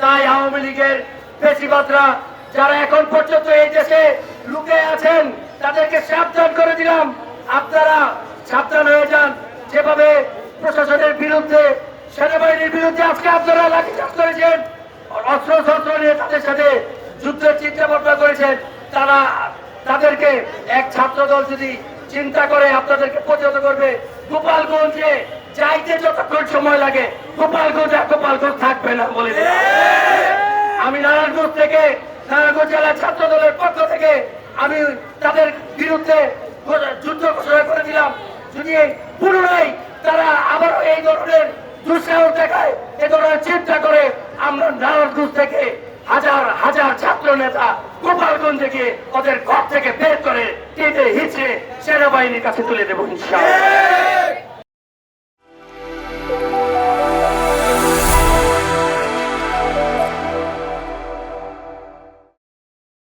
তাই আওয়ামী লীগের বেশিবাদরা যারা এখন পর্যন্ত এই দেশে লুকে আছেন, তাদেরকে সাবধান করে দিলাম। আপনারা সাবধান হয়ে যান। যেভাবে প্রশাসনের বিরুদ্ধে, সেনাবাহিনীর বিরুদ্ধে আজকে আপনারা লাঠিচার্জ করেছেন অস্ত্র শস্ত্র নিয়ে তাদের সাথে যুদ্ধের চিন্তা ভাবনা করেছেন, তারা তাদেরকে এক ছাত্র দল যদি চিন্তা করে, আপনাদেরকে প্রতিহত করবে। গোপালগঞ্জে যাইতে যতক্ষণ সময় লাগে, গোপালগঞ্জ আর গোপালগঞ্জ থাকবে না বলে থেকে নারায়ণগঞ্জ জেলা ছাত্র দলের পক্ষ থেকে আমি তাদের বিরুদ্ধে যুদ্ধ ঘোষণা করে দিলাম। যদি পুনরায় তারা আবারও এই ধরনের দুঃসাহস দেখায়, এ ধরনের চিন্তা করে আমরা নারায়ণগঞ্জ থেকে হাজার হাজার ছাত্র নেতা গোপালগঞ্জ থেকে ওদের ঘর থেকে বের করে কেটে হিচড়ে সেনাবাহিনীর কাছে তুলে দেবো ইনশাআল্লাহ।